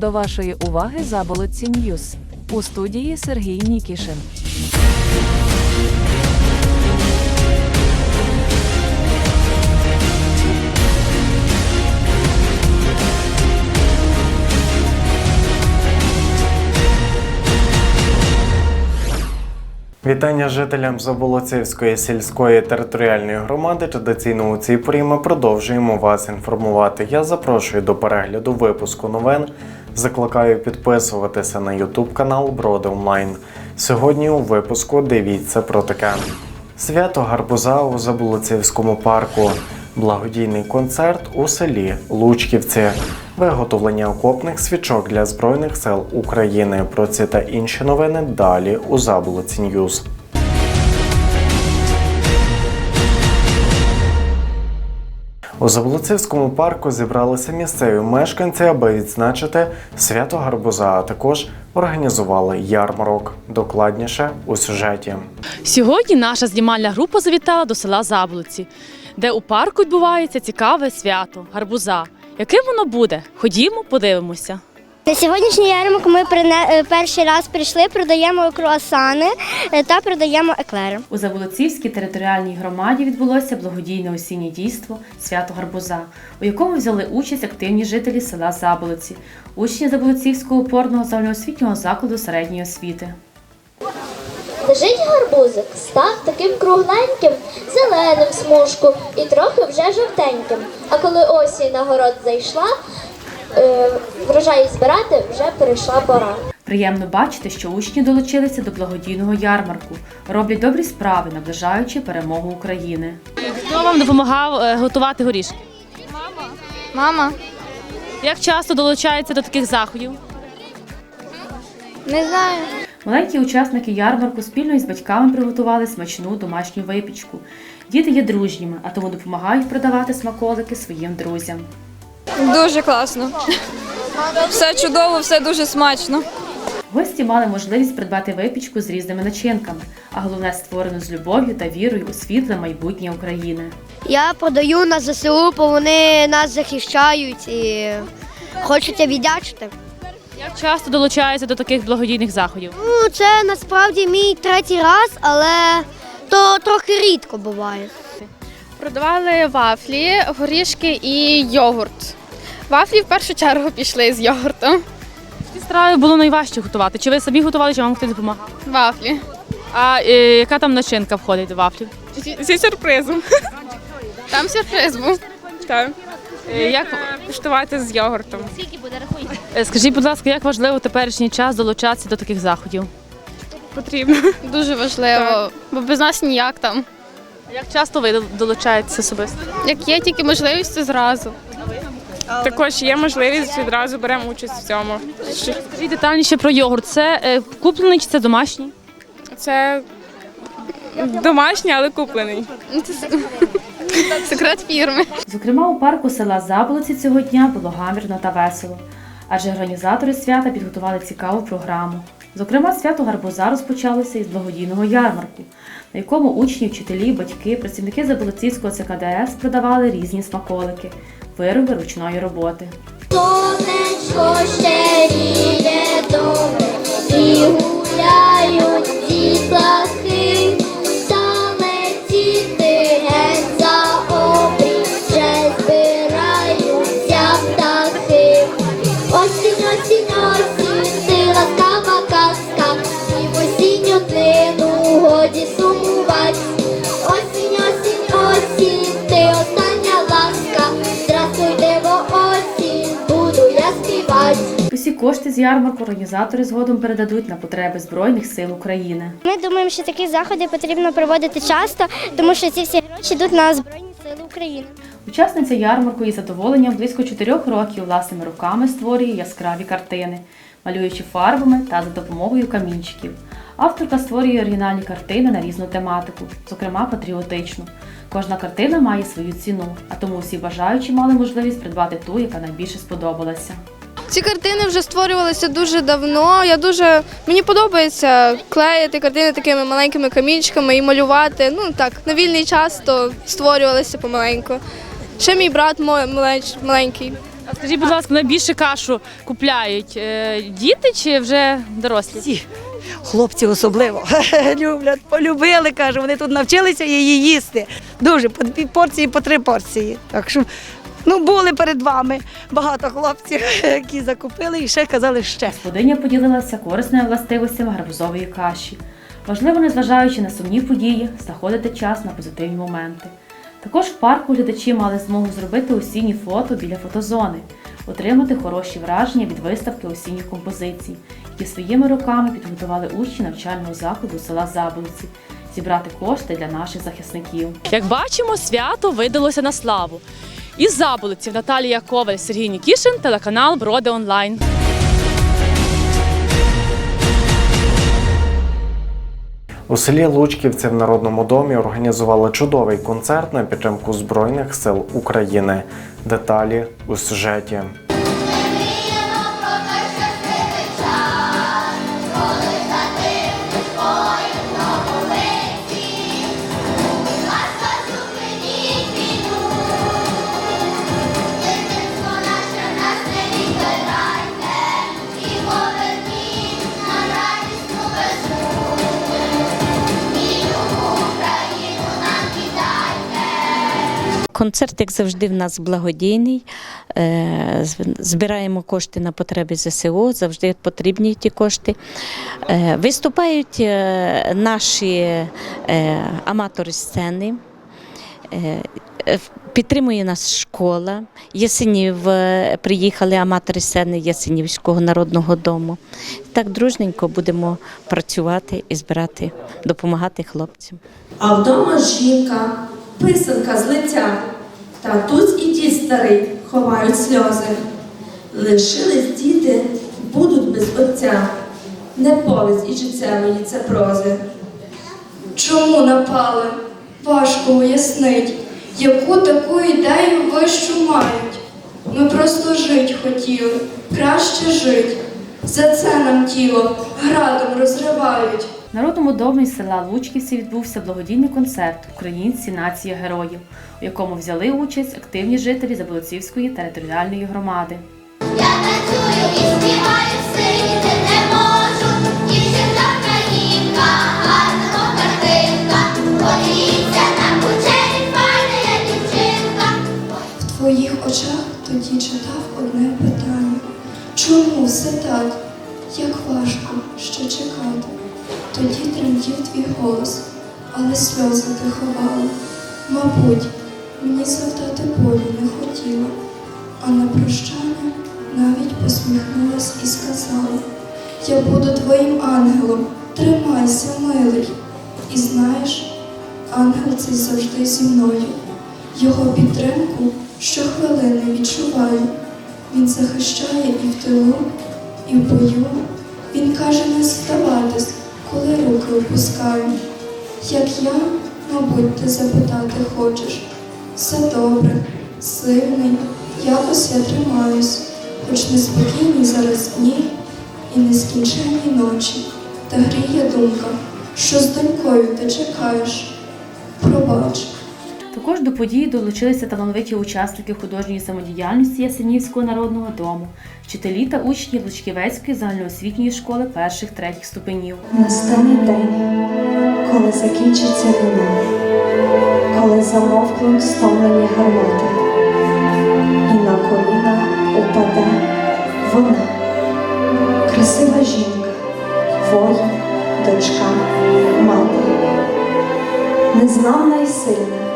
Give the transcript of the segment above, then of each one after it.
До вашої уваги заболотці Ньюс. У студії Сергій Нікішин. Вітання жителям Заболоцівської сільської територіальної громади. Традиційно у цій порі ми продовжуємо вас інформувати. Я запрошую до перегляду випуску новин. Закликаю підписуватися на YouTube канал Броди Онлайн. Сьогодні у випуску дивіться про таке: свято гарбуза у Заболоцівському парку, благодійний концерт у селі Лучківці, виготовлення окопних свічок для Збройних сил України. Про ці та інші новини далі у Заболоці Ньюз. У Заволоцівському парку зібралися місцеві мешканці, аби відзначити свято гарбуза, а також організували ярмарок. Докладніше у сюжеті. Сьогодні наша знімальна група завітала до села Заблуці, де у парку відбувається цікаве свято гарбуза. Яким воно буде? Ходімо, подивимося. На сьогоднішній ярмарок ми е, перший раз прийшли, продаємо круасани е, та продаємо еклери. У Заболоцівській територіальній громаді відбулося благодійне осіннє дійство свято гарбуза, у якому взяли участь активні жителі села Заболоці, учні Заболоцівського опорного загальноосвітнього закладу середньої освіти. Лежить гарбузик, став таким кругленьким, зеленим смужку і трохи вже жовтеньким. А коли осінь на город зайшла, врожай збирати вже перейшла пора. Приємно бачити, що учні долучилися до благодійного ярмарку, роблять добрі справи, наближаючи перемогу України. Хто вам допомагав е, готувати горішки? Мама, Як часто долучається до таких заходів? не знаю. Маленькі учасники ярмарку спільно із батьками приготували смачну домашню випічку. Діти є дружніми, а тому допомагають продавати смаколики своїм друзям. Дуже класно. Все чудово, все дуже смачно. Гості мали можливість придбати випічку з різними начинками, а головне створену з любов'ю та вірою у світле майбутнє України. Я продаю на ЗСУ, бо вони нас захищають і хочеться віддячити. Як часто долучаються до таких благодійних заходів? Ну, це насправді мій третій раз, але то трохи рідко буває. Продавали вафлі, горішки і йогурт. Вафлі в першу чергу пішли з йогуртом. Ці страви було найважче готувати. Чи ви самі готували, чи вам хтось допомагав? Вафлі. А е, яка там начинка входить до вафлів? Зі сюрпризом. Там сюрприз був. Так. Е, як Куштувати з йогуртом. е, скажіть, будь ласка, як важливо в теперішній час долучатися до таких заходів? Потрібно. Дуже важливо, бо без нас ніяк там. Як часто ви долучаєтеся особисто? Як є тільки можливість, то зразу. Також є можливість відразу беремо участь в цьому. Скажіть детальніше про йогурт. Це е, куплений чи це домашній? Це домашній, але куплений. Секрет фірми. Зокрема, у парку села Заболоці цього дня було гамірно та весело, адже організатори свята підготували цікаву програму. Зокрема, свято гарбуза розпочалося із благодійного ярмарку, на якому учні, вчителі, батьки, працівники Заболоцівського ЦКДС продавали різні смаколики, вироби ручної роботи. Сонечко ще ріє добре, і гуляють дітлахи, Усі кошти з ярмарку організатори згодом передадуть на потреби Збройних сил України. Ми думаємо, що такі заходи потрібно проводити часто, тому що ці всі гроші йдуть на Збройні Сили України. Учасниця ярмарку із задоволенням близько чотирьох років власними руками створює яскраві картини, малюючи фарбами та за допомогою камінчиків. Авторка створює оригінальні картини на різну тематику, зокрема патріотичну. Кожна картина має свою ціну, а тому всі бажаючі мали можливість придбати ту, яка найбільше сподобалася. Ці картини вже створювалися дуже давно. Я дуже мені подобається клеїти картини такими маленькими камінчиками і малювати. Ну так, на вільний час то створювалися помаленьку. Ще мій брат маленький. А скажіть, будь ласка, найбільше кашу купляють е, діти чи вже дорослі? Всі. Хлопці особливо люблять, полюбили, кажу, вони тут навчилися її їсти. Дуже по дві порції, по три порції. Так що ну, були перед вами багато хлопців, які закупили і ще казали ще. Господиня поділилася корисними властивостями гарбузової каші. Важливо, незважаючи на сумні події, знаходити час на позитивні моменти. Також в парку глядачі мали змогу зробити осінні фото біля фотозони, отримати хороші враження від виставки осінніх композицій, які своїми руками підготували учні навчального закладу села Заболоці, зібрати кошти для наших захисників. Як бачимо, свято видалося на славу. Із заболиців Наталія Коваль, Сергій Нікішин, телеканал Броди Онлайн. У селі Лучківці в Народному домі організували чудовий концерт на підтримку Збройних сил України. Деталі у сюжеті. Концерт, як завжди, в нас благодійний. Е, Збираємо кошти на потреби ЗСУ, завжди потрібні ті кошти. Е, Виступають е, наші аматори сцени. Підтримує нас школа. Ясенів приїхали аматори сцени Ясенівського народного дому. Так дружненько будемо працювати і збирати, допомагати хлопцям. А вдома жінка, писанка з лиця, татусь і дід старий ховають сльози. Лишились діти, будуть без отця, не повість і життєвої це прози. Чому напали? Важко уяснить, яку таку ідею вищу мають. Ми просто жить хотіли, краще жить. За це нам тіло градом розривають. В Народному домі села Лучківці відбувся благодійний концерт Українці нація героїв, у якому взяли участь активні жителі Заболоцівської територіальної громади. Я танцюю і співаю, сидіти не можу. Дівчинка країнка, гарна картинка. Подивіться на кучері, дівчинка. В твоїх очах тоді читав одне питання. Чому все так? Як важко ще чекати? Тоді тремтів твій голос, але сльози ти ховала. Мабуть, мені завдати болю не хотіла, а на прощання навіть посміхнулась і сказала: Я буду твоїм ангелом, тримайся, милий. І знаєш, ангел цей завжди зі мною. Його підтримку щохвилини відчуваю. Він захищає і в тилу, і в бою. Він каже не здаватись, коли руки опускаю. Як я, мабуть, ти запитати хочеш. Все добре, сильний, якось я тримаюсь, хоч неспокійні зараз дні і нескінченні ночі. Та гріє думка, що з донькою ти чекаєш. Пробач. Також до події долучилися талановиті учасники художньої самодіяльності Ясенівського народного дому, вчителі та учні Лучківецької загальноосвітньої школи перших третіх ступенів. Настане день, коли закінчиться війна, коли замовкнуть стомлені гармати, і на коліна упаде вона, красива жінка, воїн, дочка, мати, незламна і сильна,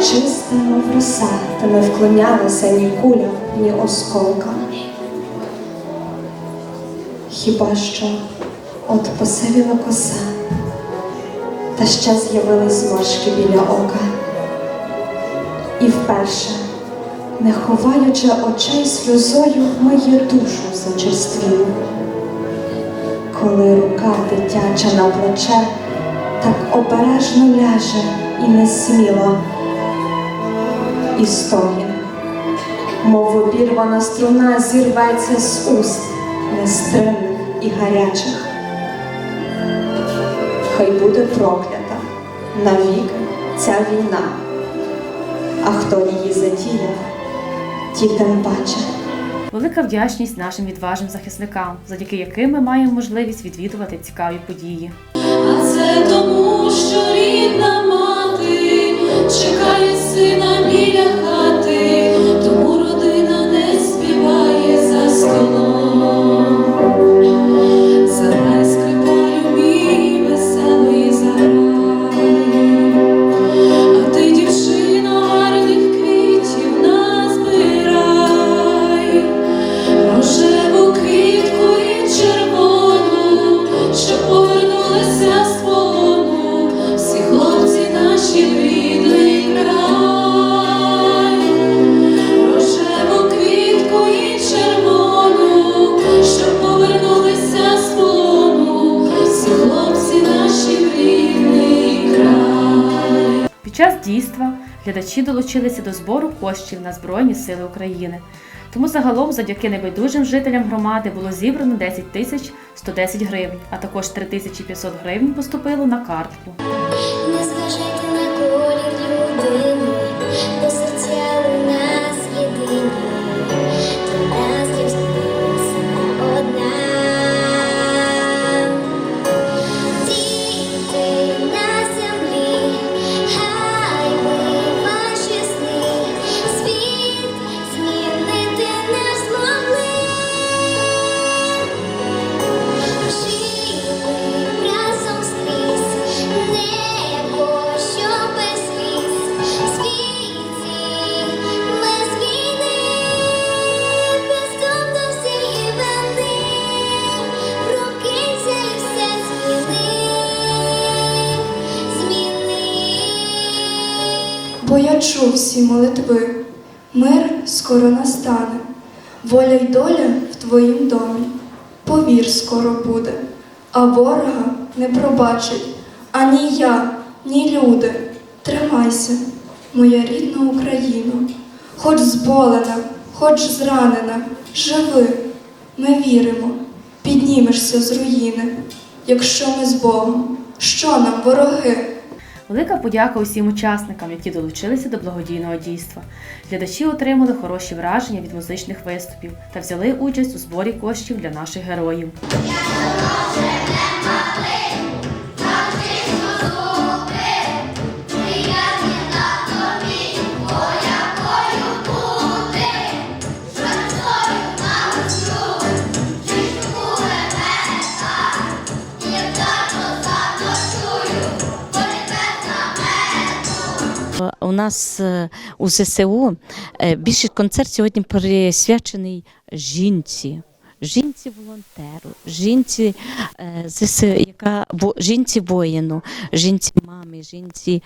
чиста, мов роса, та не вклонялася ні кулям, ні осколкам. Хіба що от посивіла коса, та ще з'явились зморшки біля ока. І вперше, не ховаючи очей сльозою, моє душу зачерствіло. Коли рука дитяча на плече так обережно ляже і несміло, і стогін, мов обірвана струна зірветься з уст нестримних і гарячих. Хай буде проклята навік ця війна, а хто її затіяв, ті, не бачить. Велика вдячність нашим відважним захисникам, завдяки яким ми маємо можливість відвідувати цікаві події. А це тому, що рідна мати чекає сина біля хати, долучилися до збору коштів на Збройні Сили України. Тому загалом, завдяки небайдужим жителям громади, було зібрано 10 тисяч 110 гривень, а також 3500 гривень поступило на картку. Всі молитви, мир скоро настане, воля й доля в твоїм домі, повір, скоро буде, а ворога не пробачить. Ані я, ні люди. Тримайся, моя рідна Україна, хоч зболена, хоч зранена, живи, ми віримо, піднімешся з руїни, якщо ми з Богом, що нам вороги? Велика подяка усім учасникам, які долучилися до благодійного дійства. Глядачі отримали хороші враження від музичних виступів та взяли участь у зборі коштів для наших героїв. У нас е, у ЗСУ е, більшість концерт сьогодні присвячений жінці. Жінці волонтеру, жінці, е, яка жінці воїну, жінці мамі, жінці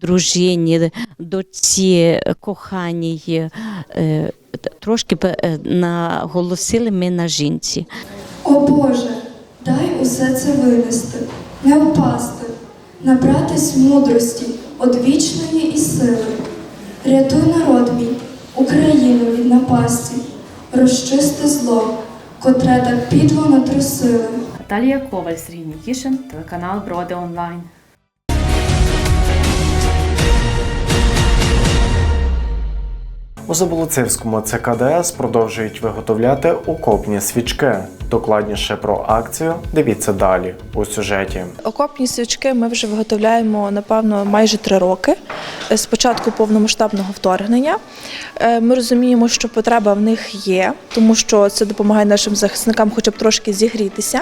дружині, доці, коханій. Трошки б, наголосили ми на жінці. О Боже, дай усе це винести, не впасти, набратись мудрості, одвічної і сили. Рятуй народ мій, Україну від напасті, розчисти зло, котре так підло натрусили. Наталія Коваль, Сергій Нікішин, телеканал Броди Онлайн. У Заболоцівському ЦКДС продовжують виготовляти окопні свічки. Докладніше про акцію дивіться далі у сюжеті. Окопні свічки ми вже виготовляємо напевно майже три роки е, з початку повномасштабного вторгнення. Е, Ми розуміємо, що потреба в них є, тому що це допомагає нашим захисникам, хоча б трошки зігрітися.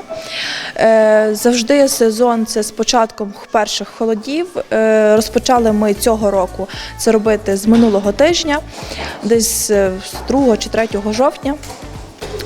Е, Завжди сезон це з початком перших холодів. Е, Розпочали ми цього року це робити з минулого тижня, десь е, з 2 чи 3 жовтня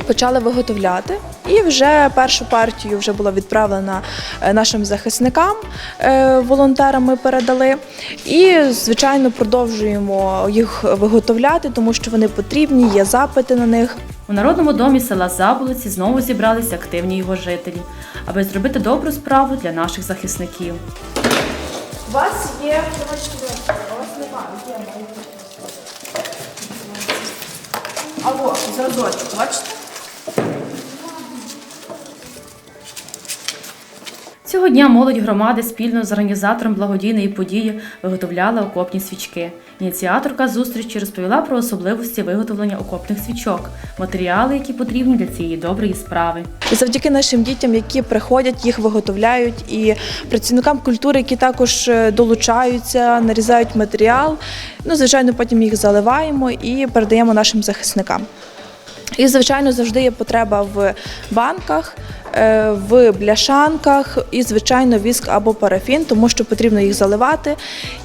почали виготовляти. І вже першу партію вже була відправлена е, нашим захисникам, е, волонтерам ми передали. І, звичайно, продовжуємо їх виготовляти, тому що вони потрібні, є запити на них. У народному домі села Заболоці знову зібралися активні його жителі, аби зробити добру справу для наших захисників. У вас є у вас немає, є Або зразочок, бачите? Цього дня молодь громади спільно з організатором благодійної події виготовляла окопні свічки. Ініціаторка зустрічі розповіла про особливості виготовлення окопних свічок, матеріали, які потрібні для цієї доброї справи. Завдяки нашим дітям, які приходять, їх виготовляють, і працівникам культури, які також е, долучаються, нарізають матеріал. Ну, звичайно, потім їх заливаємо і передаємо нашим захисникам. І, звичайно, завжди є потреба в банках, в бляшанках і, звичайно, віск або парафін, тому що потрібно їх заливати,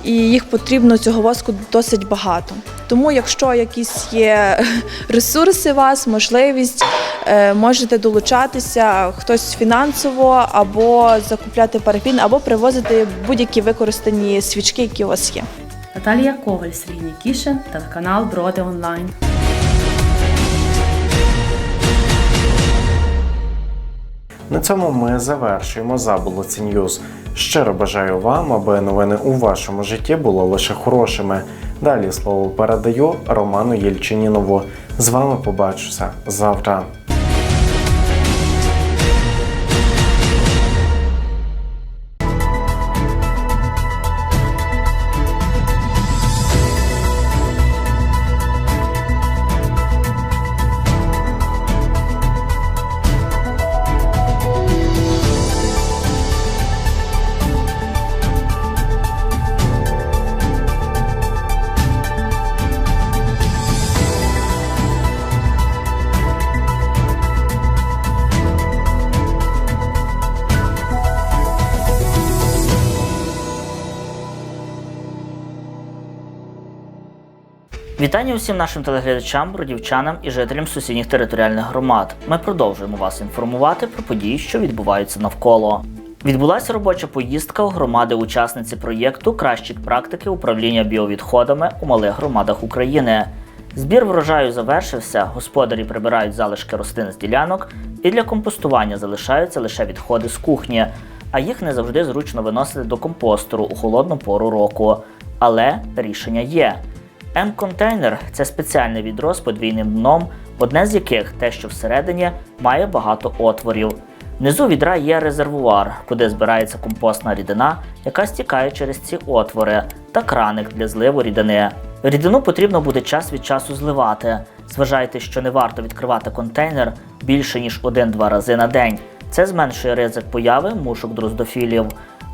і їх потрібно цього воску досить багато. Тому, якщо якісь є ресурси у вас, можливість, е, можете долучатися хтось фінансово, або закупляти парафін, або привозити будь-які використані свічки, які у вас є. Наталія Коваль, Сергій Нікішин, телеканал Броди Онлайн. На цьому ми завершуємо Заболоці Ньюз. Щиро бажаю вам, аби новини у вашому житті були лише хорошими. Далі слово передаю Роману Єльчинінову. З вами побачуся завтра. Вітання усім нашим телеглядачам, бродівчанам і жителям сусідніх територіальних громад. Ми продовжуємо вас інформувати про події, що відбуваються навколо. Відбулася робоча поїздка у громади учасниці проєкту Кращі практики управління біовідходами у малих громадах України. Збір врожаю завершився, господарі прибирають залишки рослин з ділянок, і для компостування залишаються лише відходи з кухні, а їх не завжди зручно виносити до компостеру у холодну пору року. Але рішення є. М-контейнер це спеціальне відро з подвійним дном, одне з яких те, що всередині, має багато отворів. Внизу відра є резервуар, куди збирається компостна рідина, яка стікає через ці отвори, та краник для зливу рідини. Рідину потрібно буде час від часу зливати. Зважайте, що не варто відкривати контейнер більше ніж один-два рази на день. Це зменшує ризик появи мушок дроздофілів.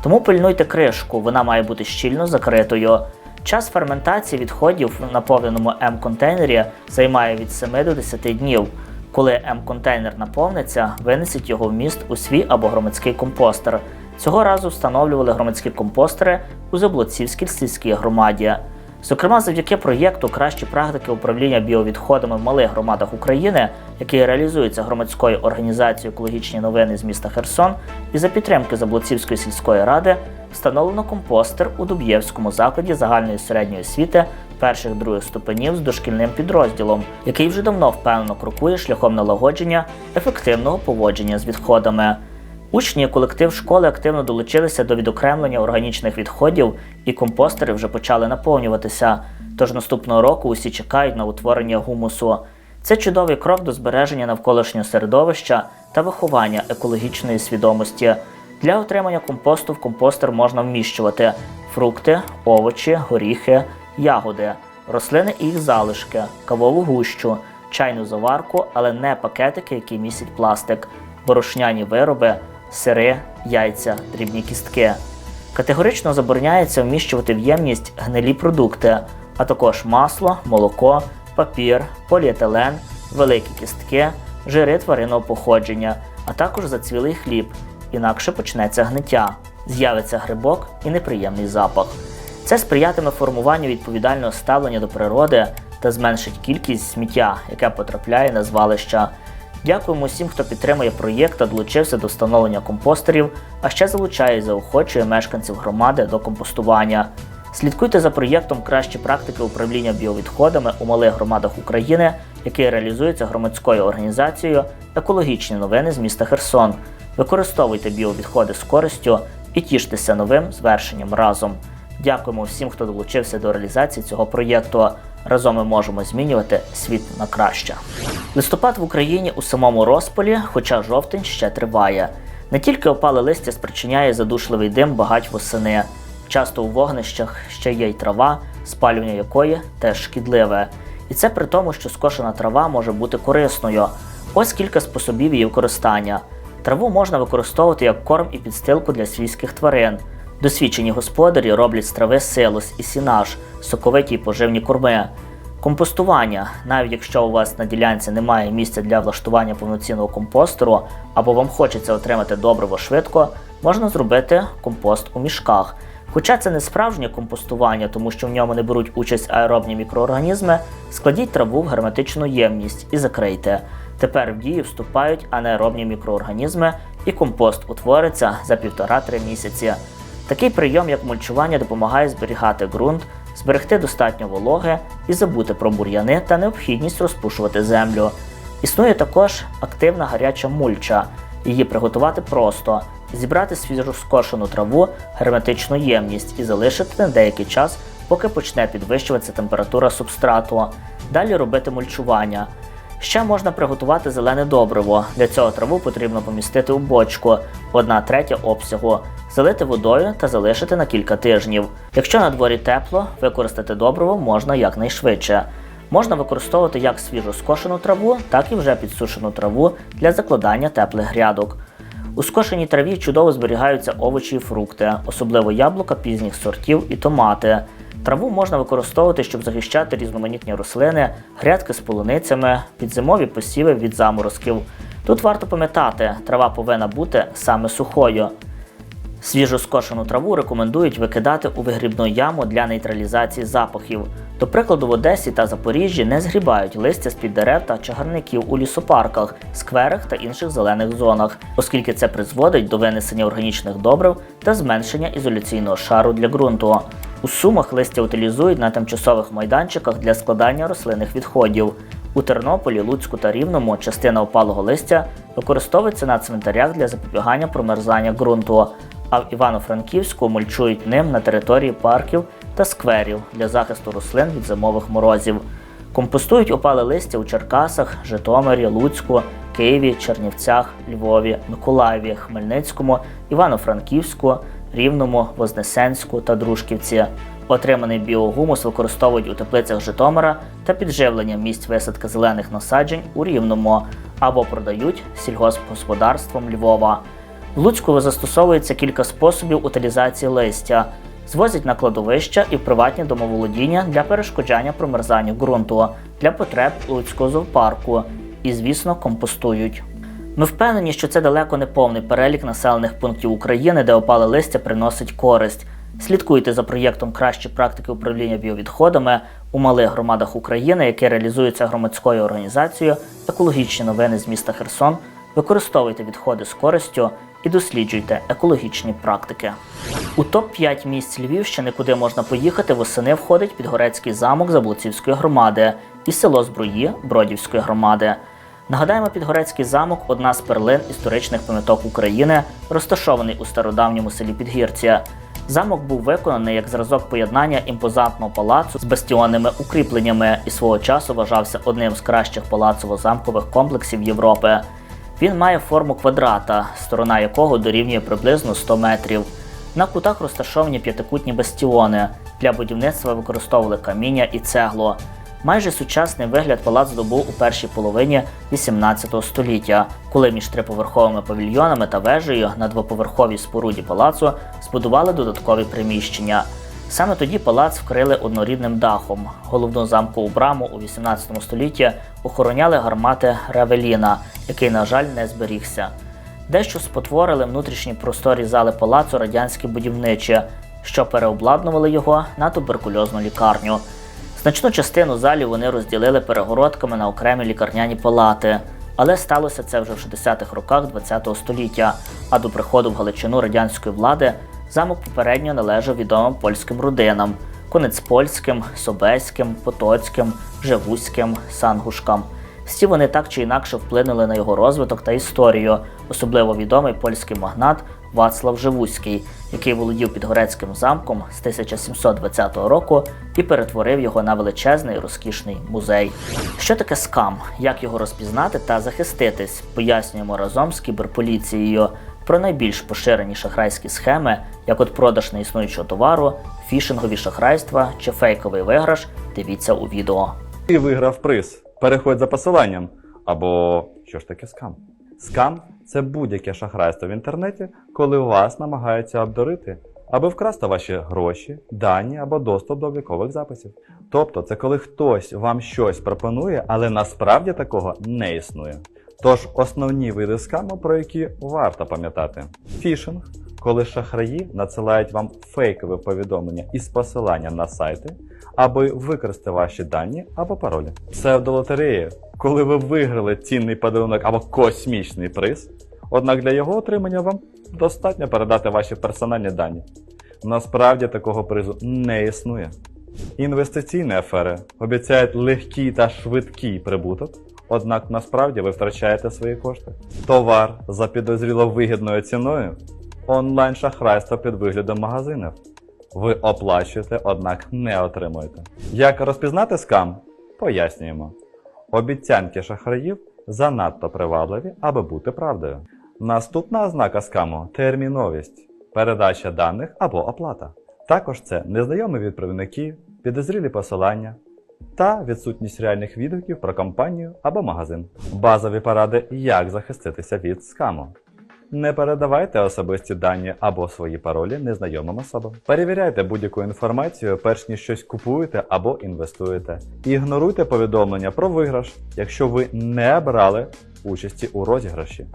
Тому пильнуйте кришку, вона має бути щільно закритою. Час ферментації відходів в наповненому М-контейнері займає від 7 до 10 днів. Коли М-контейнер наповниться, винесіть його в міст у свій або громадський компостер. Цього разу встановлювали громадські компостери у Заблоцівській сільській громаді. Зокрема, завдяки проєкту Кращі практики управління біовідходами в малих громадах України, який реалізується громадською організацією екологічні новини з міста Херсон, і за підтримки Заблоцівської сільської ради встановлено компостер у Дуб'євському закладі загальної середньої освіти перших других ступенів з дошкільним підрозділом, який вже давно впевнено крокує шляхом налагодження ефективного поводження з відходами. Учні і колектив школи активно долучилися до відокремлення органічних відходів, і компостери вже почали наповнюватися. Тож наступного року усі чекають на утворення гумусу. Це чудовий крок до збереження навколишнього середовища та виховання екологічної свідомості. Для отримання компосту в компостер можна вміщувати фрукти, овочі, горіхи, ягоди, рослини і їх залишки, кавову гущу, чайну заварку, але не пакетики, які містять пластик, борошняні вироби, сири, яйця, дрібні кістки. Категорично забороняється вміщувати в ємність гнилі продукти, а також масло, молоко, папір, поліетилен, великі кістки, жири тваринного походження, а також зацвілий хліб, інакше почнеться гниття, з'явиться грибок і неприємний запах. Це сприятиме формуванню відповідального ставлення до природи та зменшить кількість сміття, яке потрапляє на звалища. Дякуємо усім, хто підтримує проєкт та долучився до встановлення компостерів, а ще залучає і заохочує мешканців громади до компостування. Слідкуйте за проєктом Кращі практики управління біовідходами у малих громадах України, який реалізується громадською організацією Екологічні новини з міста Херсон. Використовуйте біовідходи з користю і тіштеся новим звершенням разом. Дякуємо всім, хто долучився до реалізації цього проєкту. Разом ми можемо змінювати світ на краще. Листопад в Україні у самому розпалі, хоча жовтень ще триває. Не тільки опале листя спричиняє задушливий дим багать восени. Часто у вогнищах ще є й трава, спалювання якої теж шкідливе. І це при тому, що скошена трава може бути корисною. Ось кілька способів її використання. Траву можна використовувати як корм і підстилку для свійських тварин. Досвідчені господарі роблять з трави силос і сінаж, соковиті й поживні корми. Компостування, навіть якщо у вас на ділянці немає місця для влаштування повноцінного компостеру, або вам хочеться отримати добриво швидко, можна зробити компост у мішках. Хоча це не справжнє компостування, тому що в ньому не беруть участь аеробні мікроорганізми, складіть траву в герметичну ємність і закрийте. Тепер в дію вступають анаеробні мікроорганізми, і компост утвориться за 1,5-3 місяці. Такий прийом, як мульчування, допомагає зберігати ґрунт, зберегти достатньо вологи і забути про бур'яни та необхідність розпушувати землю. Існує також активна гаряча мульча. Її приготувати просто: зібрати свіжу скошену траву, герметичну ємність і залишити на деякий час, поки почне підвищуватися температура субстрату. Далі робити мульчування. Ще можна приготувати зелене добриво. Для цього траву потрібно помістити у бочку 1 третя обсягу, залити водою та залишити на кілька тижнів. Якщо на дворі тепло, використати добриво можна якнайшвидше. Можна використовувати як свіжу скошену траву, так і вже підсушену траву для закладання теплих грядок. У скошеній траві чудово зберігаються овочі і фрукти, особливо яблука пізніх сортів і томати. Траву можна використовувати, щоб захищати різноманітні рослини, грядки з полуницями, підзимові посіви від заморозків. Тут варто пам'ятати, трава повинна бути саме сухою. Свіжо скошену траву рекомендують викидати у вигрібну яму для нейтралізації запахів. До прикладу, в Одесі та Запоріжжі не згрібають листя з-під дерев та чагарників у лісопарках, скверах та інших зелених зонах, оскільки це призводить до винесення органічних добрив та зменшення ізоляційного шару для ґрунту. У сумах листя утилізують на тимчасових майданчиках для складання рослинних відходів. У Тернополі, Луцьку та Рівному частина опалого листя використовується на цвинтарях для запобігання промерзання ґрунту, а в Івано-Франківську мульчують ним на території парків та скверів для захисту рослин від зимових морозів. Компостують опале листя у Черкасах, Житомирі, Луцьку, Києві, Чернівцях, Львові, Миколаєві, Хмельницькому, Івано-Франківську, Рівному, Вознесенську та Дружківці. Отриманий біогумус використовують у теплицях Житомира та підживлення місць висадки зелених насаджень у Рівному або продають сільгоспгосподарством Львова. В Луцьку застосовується кілька способів утилізації листя. Звозять на кладовища і в приватні домоволодіння для перешкоджання промерзанню ґрунту для потреб Луцького зоопарку і, звісно, компостують. Ми впевнені, що це далеко не повний перелік населених пунктів України, де опале листя приносить користь. Слідкуйте за проєктом Кращі практики управління біовідходами у малих громадах України, який реалізується громадською організацією Екологічні новини з міста Херсон. Використовуйте відходи з користю і досліджуйте екологічні практики. У топ-5 місць Львівщини, куди можна поїхати, восени входить Підгорецький замок Заблоцівської громади і село Збруї Бродівської громади. Нагадаємо, Підгорецький замок одна з перлин історичних пам'яток України, розташований у стародавньому селі Підгірця. Замок був виконаний як зразок поєднання імпозантного палацу з бастіонними укріпленнями і свого часу вважався одним з кращих палацово-замкових комплексів Європи. Він має форму квадрата, сторона якого дорівнює приблизно 100 метрів. На кутах розташовані п'ятикутні бастіони. Для будівництва використовували каміння і цегло. Майже сучасний вигляд палац здобув у першій половині 18 століття, коли між триповерховими павільйонами та вежею на двоповерховій споруді палацу збудували додаткові приміщення. Саме тоді палац вкрили однорідним дахом. Головну замкову браму у 18 столітті охороняли гармати Ревеліна, який, на жаль, не зберігся. Дещо спотворили внутрішні просторі зали палацу радянські будівничі, що переобладнували його на туберкульозну лікарню. Значну частину залів вони розділили перегородками на окремі лікарняні палати, але сталося це вже в 60-х роках ХХ століття. А до приходу в Галичину радянської влади замок попередньо належав відомим польським родинам: Конецпольським, Собеським, Потоцьким, Живуським, Сангушкам. Всі вони так чи інакше вплинули на його розвиток та історію, особливо відомий польський магнат Вацлав Живуський, який володів Підгорецьким замком з 1720 року і перетворив його на величезний розкішний музей. Що таке скам? Як його розпізнати та захиститись? Пояснюємо разом з кіберполіцією. Про найбільш поширені шахрайські схеми, як от продаж неіснуючого товару, фішингові шахрайства чи фейковий виграш, дивіться у відео. Ти виграв приз. Переходь за посиланням. Або що ж таке скам? Скам це будь-яке шахрайство в інтернеті, коли вас намагаються обдурити, аби вкрасти ваші гроші, дані або доступ до облікових записів. Тобто, це коли хтось вам щось пропонує, але насправді такого не існує. Тож основні види скаму, про які варто пам'ятати: фішинг, коли шахраї надсилають вам фейкове повідомлення із посиланням на сайти, аби використати ваші дані або паролі. Псевдолотереї, коли ви виграли цінний подарунок або космічний приз, однак для його отримання вам достатньо передати ваші персональні дані. Насправді такого призу не існує. Інвестиційні афери обіцяють легкий та швидкий прибуток, однак насправді ви втрачаєте свої кошти. Товар за підозріло вигідною ціною, онлайн шахрайство під виглядом магазинів. Ви оплачуєте, однак не отримуєте. Як розпізнати скам? Пояснюємо. Обіцянки шахраїв занадто привабливі, аби бути правдою. Наступна ознака скаму терміновість, передача даних або оплата. Також це незнайомі відправники, підозрілі посилання та відсутність реальних відгуків про компанію або магазин. Базові поради, як захиститися від скаму. Не передавайте особисті дані або свої паролі незнайомим особам. Перевіряйте будь-яку інформацію, перш ніж щось купуєте або інвестуєте. Ігноруйте повідомлення про виграш, якщо ви не брали участі у розіграші.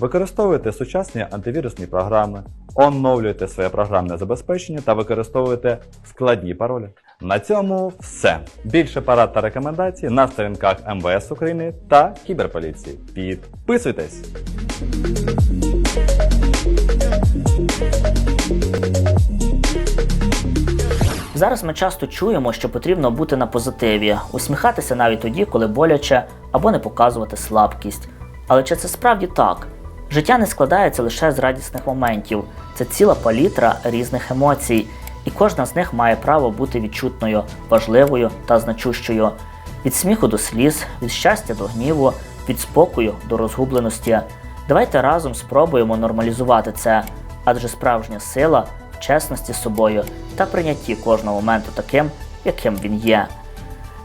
Використовуйте сучасні антивірусні програми, оновлюйте своє програмне забезпечення та використовуйте складні паролі. На цьому все. Більше парад та рекомендацій на сторінках МВС України та Кіберполіції. Підписуйтесь! Зараз ми часто чуємо, що потрібно бути на позитиві, усміхатися навіть тоді, коли боляче, або не показувати слабкість. Але чи це справді так? Життя не складається лише з радісних моментів, це ціла палітра різних емоцій, і кожна з них має право бути відчутною, важливою та значущою. Від сміху до сліз, від щастя до гніву, від спокою до розгубленості. Давайте разом спробуємо нормалізувати це, адже справжня сила в чесності з собою та прийнятті кожного моменту таким, яким він є.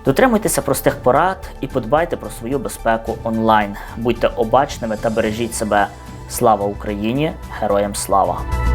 Дотримуйтеся простих порад і подбайте про свою безпеку онлайн. Будьте обачними та бережіть себе. Слава Україні! Героям слава!